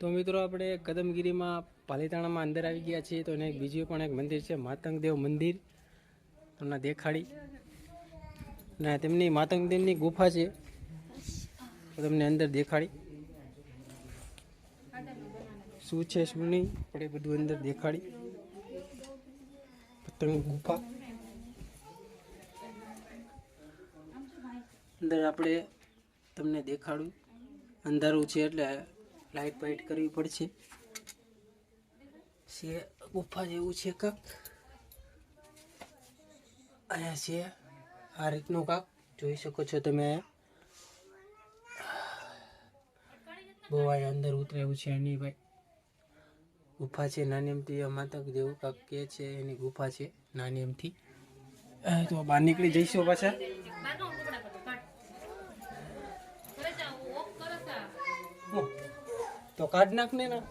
તો મિત્રો આપણે કદમગીરીમાં પાલીતાણામાં અંદર આવી ગયા છીએ તો એને એક બીજું પણ એક મંદિર છે, માતંગદેવ મંદિર. તમને દેખાડી. અને તેમની માતંગદેવની ગુફા છે. તમને અંદર દેખાડી. શું છે શું નહીં? આપણે બધું અંદર દેખાડી. પતંગ ગુફા. અંદર આપણે તમને દેખાડું અંધારું છે એટલે લાઇટ વાઇટ કરવી પડશે. છે, ગુફા જેવું છે કાક. અહીંયા છે, આ રીતનું કાક. જોઈ શકો છો તમે બહુ અહીંયા અંદર ઉતરેવું છે એની ભાઈ ગુફા છે નાની એમથી માતક જેવું કાક કે છે, એની ગુફા છે નાની એમથી તો બહાર નીકળી જઈશું પાછા. તો કાઢ નાખ ને ના